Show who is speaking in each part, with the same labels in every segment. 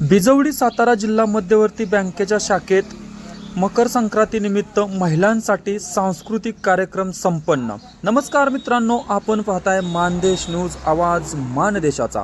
Speaker 1: बिजवडी सातारा जिल्हा मध्यवर्ती बँकेच्या शाखेत मकर संक्रांतीनिमित्त महिलांसाठी सांस्कृतिक कार्यक्रम संपन्न. नमस्कार मित्रांनो आपण पाहताय मानदेश न्यूज आवाज मानदेशाचा.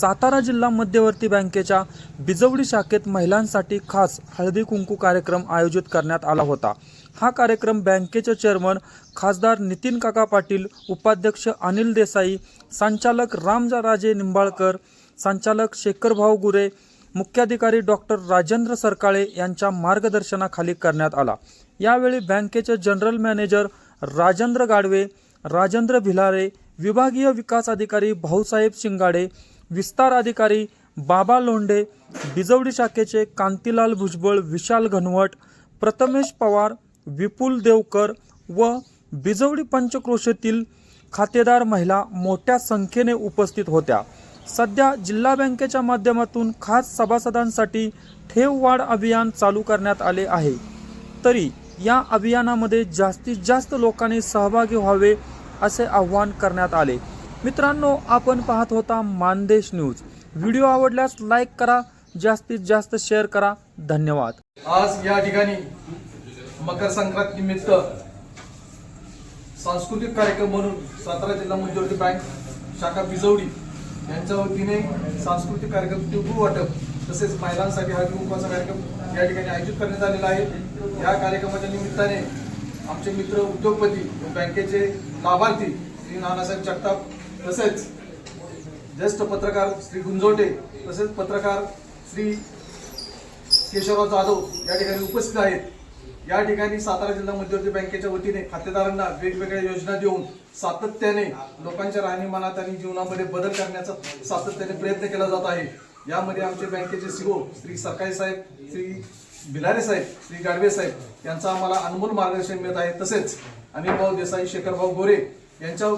Speaker 1: सातारा जिल्हा मध्यवर्ती बँकेच्या बिजवडी शाखेत महिलांसाठी खास हळदी कुंकू कार्यक्रम आयोजित करण्यात आला होता. हा कार्यक्रम बँकेचे चेअरमन खासदार नितीन काका पाटील उपाध्यक्ष अनिल देसाई संचालक रामराजे निंबाळकर संचालक शेखरभाऊ गुरे मुख्याधिकारी डॉक्टर राजेंद्र सरकाळे यांच्या मार्गदर्शनाखाली करण्यात आला. यावेळी बँकेचे जनरल मॅनेजर राजेंद्र गाडवे राजेंद्र भिलारे विभागीय विकास अधिकारी भाऊसाहेब शिंगाडे विस्तार अधिकारी बाबा लोंढे बिजवडी शाखेचे कांतीलाल भुजबळ विशाल घनवट प्रथमेश पवार विपुल देवकर व बिजवडी पंचक्रोशीतील खातेदार महिला मोठ्या संख्येने उपस्थित होत्या. सध्या जिल्हा बँकेच्या माध्यमातून खास सभासदांसाठी ठेव वाढ अभियान चालू करण्यात आले आहे. तरी या अभियानामध्ये जास्तीत जास्त लोकांनी सहभागी व्हावे असे आवाहन करण्यात आले. मित्रांनो आपण पाहत होता मानदेश न्यूज. व्हिडिओ आवडल्यास लाईक करा जास्तीत जास्त शेअर करा. धन्यवाद.
Speaker 2: आज या ठिकाणी मकर संक्रांत निमित्त सांस्कृतिक कार्यक्रम म्हणून सातारा जिल्हा मध्यवर्ती बँक शाखा बिजवडी यांच्या वतीने सांस्कृतिक कार्यक्रम तिळगुळ वाटप तसेच महिलांसाठी हळदी कुंकवाचा कार्यक्रम या ठिकाणी आयोजित करण्यात आलेला आहे. या कार्यक्रमाच्या निमित्ताने आमचे मित्र उद्योगपती व बँकेचे लाभार्थी श्री नानासाहेब जगताप तसेच ज्येष्ठ पत्रकार श्री गुंजोटे तसेच पत्रकार श्री केशवराव जाधव या ठिकाणी उपस्थित आहेत. या ठिकाणी सातारा जिल्हा मध्यवर्ती बँकेच्या वतीने खातेदारांना वेगवेगळ्या योजना देऊन सातत्याने लोकांच्या राहणीमानात आणि जीवनामध्ये बदल करण्याचा सातत्याने प्रयत्न केला जात आहे. यामध्ये आमचे बँकेचे सीओ श्री सरकारी साहेब श्री भिलारे साहेब श्री गाडवे साहेब यांचा आम्हाला अनमोल मार्गदर्शन मिळत आहे. तसेच अनिल भाऊ देसाई शेखरभाऊ गोरे यांच्या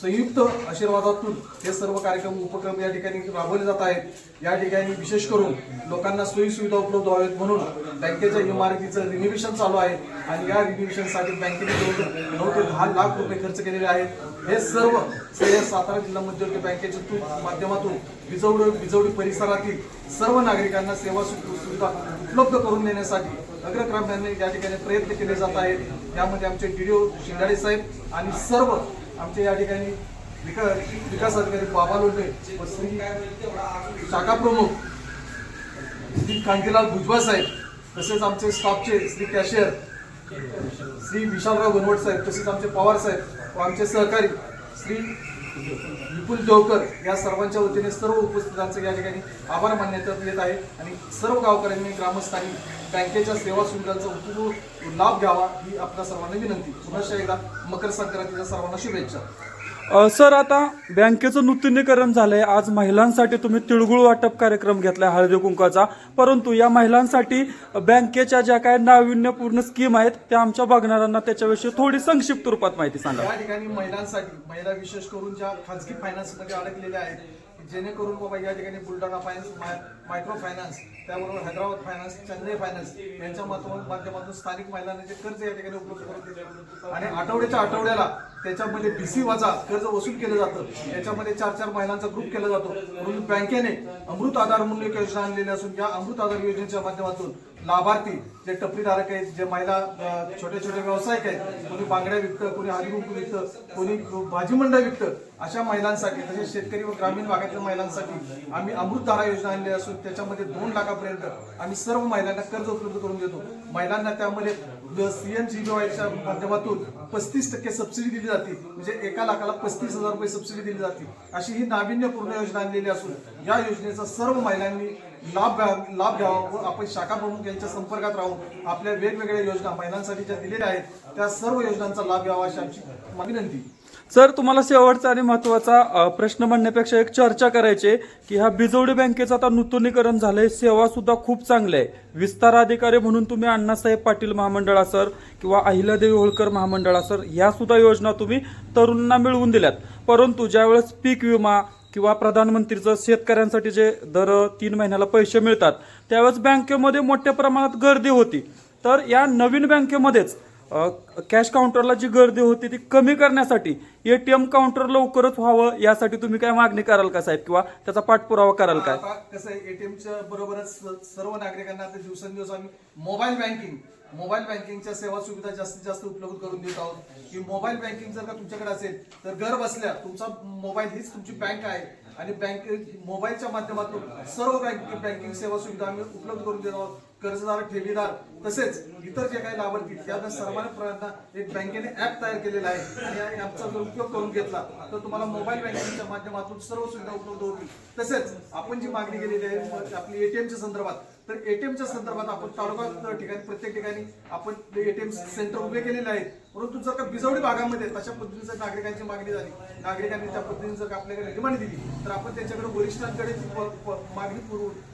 Speaker 2: संयुक्त आशीर्वादातून हे सर्व कार्यक्रम उपक्रम या ठिकाणी राबवले जात आहेत. या ठिकाणी विशेष करून लोकांना सोयीसुविधा उपलब्ध व्हाव्यात म्हणून बँकेच्या इमारतीचं रिनिव्हेशन चालू आहे. आणि या रिनिव्हेशनसाठी बँकेने जवळजवळ नऊ ते दहा लाख रुपये खर्च केलेले आहेत. हे सर्व श्रेय सातारा जिल्हा मध्यवर्ती बँकेच्या माध्यमातून विजवडी विजवडी परिसरातील सर्व नागरिकांना सेवा सुविधा उपलब्ध करून देण्यासाठी अग्रक्रमाने या ठिकाणी प्रयत्न केले जात आहेत. यामध्ये आमचे डी ओ शिंगाडे साहेब आणि सर्व आमचे या ठिकाणी विकास विकास अधिकारी बाबा लोटे व श्री शाखा प्रमुख श्री कांतीलाल भुजबळ साहेब तसेच आमचे स्टाफचे श्री कॅशियर श्री विशालराव गणवट साहेब तसेच आमचे पवार साहेब व आमचे सहकारी श्री विपुल देवकर या सर्वांच्या वतीने सर्व उपस्थितांचे या ठिकाणी आभार मानण्यात येत आहे. आणि सर्व गावकऱ्यांनी ग्रामस्थांनी बँकेच्या सेवा सुविधांचा उपयोग लाभ घ्यावा ही आपल्या सर्वांना विनंती. पुन्हा एकदा मकर संक्रांतीच्या सर्वांना शुभेच्छा.
Speaker 1: सर आता बँकेचं नूतनीकरण झालंय. आज महिलांसाठी तुम्ही तिळगुळ वाटप कार्यक्रम घेतलाय हळदी कुंकाचा परंतु या महिलांसाठी बँकेच्या ज्या काही नाविन्यपूर्ण स्कीम आहेत त्या आमच्या बघणाऱ्यांना त्याच्याविषयी थोडी संक्षिप्त रूपात माहिती सांगा.
Speaker 2: या ठिकाणी महिलांसाठी महिला विशेष करून ज्या खाजगी फायनान्समध्ये अडकलेल्या आहेत जेणेकरून बाबा या ठिकाणी बुलढाणा फायनान्स मायक्रो फायनान्स त्याबरोबर हैदराबाद फायनान्स चेन्नई फायनान्स यांच्या माध्यमातून स्थानिक महिलांना जे कर्ज या ठिकाणी उपलब्ध करून दिले. आणि आठवड्याच्या आठवड्याला त्याच्यामध्ये बी सी वाजा कर्ज वसूल केलं जातं. त्याच्यामध्ये चार चार महिलांचा ग्रुप केला जातो. म्हणून बँकेने अमृत आधार म्हणून एक योजना आणलेली असून या अमृत आधार योजनेच्या माध्यमातून लाभार्थी जे टपरीधारक आहेत जे महिला छोटे छोटे व्यावसायिक आहेत कोणी बांगड्या विकतं कोणी हरिकुंकू विकतं कोणी भाजी मंडळ विकतं अशा महिलांसाठी तसेच शेतकरी व ग्रामीण भागातील महिलांसाठी आम्ही अमृतधारा योजना आणली असून त्याच्यामध्ये दोन लाखापर्यंत आम्ही सर्व महिलांना कर्ज उपलब्ध करून देतो. महिलांना त्यामध्ये सीएनजीबीवायच्या माध्यमातून पस्तीस टक्के सबसिडी दिली जाते. म्हणजे एका लाखाला पस्तीस हजार रुपये सबसिडी दिली जाते. अशी ही नाविन्यपूर्ण योजना आणलेली असून या योजनेचा सर्व महिलांनी लाभ लाभ घ्यावा व आपण शाखा प्रमुख यांच्या संपर्कात राहून आपल्या वेगवेगळ्या योजना महिलांसाठी ज्या दिलेल्या आहेत त्या सर्व योजनांचा लाभ घ्यावा अशी आमची विनंती
Speaker 1: सर तुम्हाला शेवटचा आणि महत्त्वाचा प्रश्न म्हणण्यापेक्षा एक चर्चा करायची आहे की ह्या बिजवडी बँकेचं आता नूतनीकरण झालंय सेवा सुद्धा खूप चांगली आहे. विस्तार अधिकारी म्हणून तुम्ही अण्णासाहेब पाटील महामंडळ सर किंवा अहिल्यादेवी होळकर महामंडळ सर ह्या सुद्धा योजना तुम्ही तरुणांना मिळवून दिल्यात. परंतु ज्यावेळेस पीक विमा किंवा प्रधानमंत्रीचं शेतकऱ्यांसाठी जे दर तीन महिन्याला पैसे मिळतात त्यावेळेस बँकेमध्ये मोठ्या प्रमाणात गर्दी होती. तर या नवीन बँकेमध्येच कॅश काउंटरला जी गर्दी होती ती कमी करण्यासाठी एटीएम काउंटर लवकरच व्हावं यासाठी तुम्ही काय मागणी कराल का साहेब? किंवा त्याचा पाठपुरावा कराल काय?
Speaker 2: कसं आहे एटीएमच्या बरोबरच सर्व नागरिकांना आता दिवसेंदिवस आम्ही मोबाईल बँकिंग मोबाईल बँकिंगच्या सेवा सुविधा जास्तीत जास्त उपलब्ध करून देत आहोत. की मोबाईल बँकिंग जर का तुमच्याकडे असेल तर घर बसल्या तुमचा मोबाईल हीच तुमची बँक आहे. आणि बँक मोबाईलच्या माध्यमातून सर्व बँक बँकिंग सेवा सुविधा आम्ही उपलब्ध करून देत आहोत. कर्जदार ठेवीदार तसेच इतर जे काही लाभार्थी त्यांना सर्वांना एक बँकेने ऍप तयार केलेला आहे. आणि या ऍपचा जर उपयोग करून घेतला तर तुम्हाला मोबाईल बँकिंगच्या माध्यमातून सर्व सुविधा उपलब्ध होतील. तसेच आपण जी मागणी केलेली आहे आपली एटीएमच्या संदर्भात तर एटीएमच्या संदर्भात आपण तालुका ठिकाणी प्रत्येक ठिकाणी आपण एटीएम सेंटर उभे केलेले आहेत परंतु जर का बिजवडी भागामध्ये तशा पद्धतीचं नागरिकांची मागणी झाली नागरिकांनी त्या पद्धतीने जर का आपल्याकडे डिमांड दिली तर आपण त्यांच्याकडे वरिष्ठांकडे मागणी पुरवून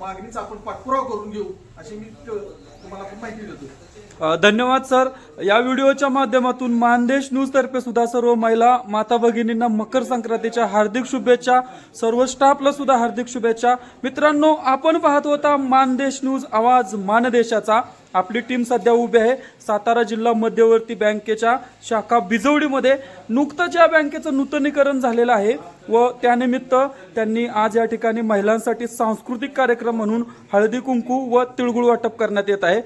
Speaker 2: मागणीचा आपण पाठपुरावा करून घेऊ अशी मी तुम्हाला माहिती देतो.
Speaker 1: धन्यवाद सर. या व्हिडिओच्या माध्यमातून मानदेश न्यूज तर्फे सुद्धा सर्व महिला माता भगिनींना मकर संक्रांतीच्या हार्दिक शुभेच्छा सर्व स्टाफला सुद्धा हार्दिक शुभेच्छा. मित्रांनो आपण पाहत होता मानदेश न्यूज आवाज मानदेशाचा. आपली टीम सध्या उभी आहे. सातारा जिल्हा मध्यवर्ती बँकेच्या शाखा बिजवडीमध्ये नुकतंच या बँकेचं नूतनीकरण झालेलं आहे व त्यानिमित्त त्यांनी आज या ठिकाणी महिलांसाठी सांस्कृतिक कार्यक्रम म्हणून हळदी कुंकू व तिळगुळ वाटप करण्यात येत आहे.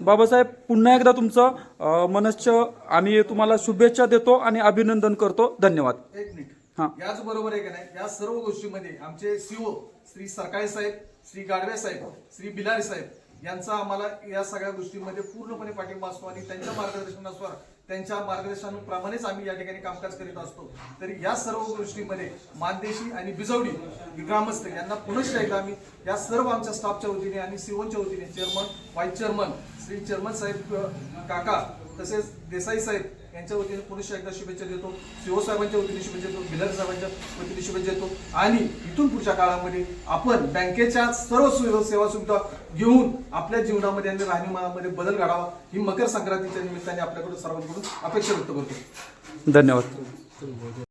Speaker 1: बाबासाहेब पुन्हा एकदा तुमचं मनश्च आम्ही तुम्हाला शुभेच्छा देतो आणि अभिनंदन करतो. धन्यवाद.
Speaker 2: एक मिनिट.
Speaker 1: हा.
Speaker 2: याच बरोबर आहे का नाही? या सर्व गोष्टीमध्ये आमचे सीओ श्री सरकाळे साहेब श्री गाडवे साहेब श्री बिलारी साहेब यांचा आम्हाला या सगळ्या गोष्टींमध्ये पूर्णपणे पाठिंबा असतो आणि त्यांच्या मार्गदर्शनानुसार त्यांच्या मार्गदर्शनाप्रमाणेच आम्ही या ठिकाणी कामकाज करीत असतो. तरी या सर्व गोष्टीमध्ये मानदेशी आणि बिजवडी ग्रामस्थ यांना पुनश्च एकदा आम्ही या सर्व आमच्या स्टाफच्या वतीने आणि सिओनच्या वतीने chairman vice chairman Shri chairman साहेब काका तसेच देसाई साहेब यांच्या वतीने पुनश्च एकदा शुभेच्छा देतो. सीओ साहेबांच्या वतीने शुभेच्छा देतो. बिलर साहेबांच्या वतीने शुभेच्छा देतो. आणि इथून पुढच्या काळामध्ये आपण बँकेच्या सर्व सुविधा सेवा सुविधा घेऊन आपल्या जीवनामध्ये आणि राहणीमानामध्ये बदल घडावा ही मकर संक्रांतीच्या निमित्ताने आपल्याकडून सर्वांकडून अपेक्षा व्यक्त करतो.
Speaker 1: धन्यवाद.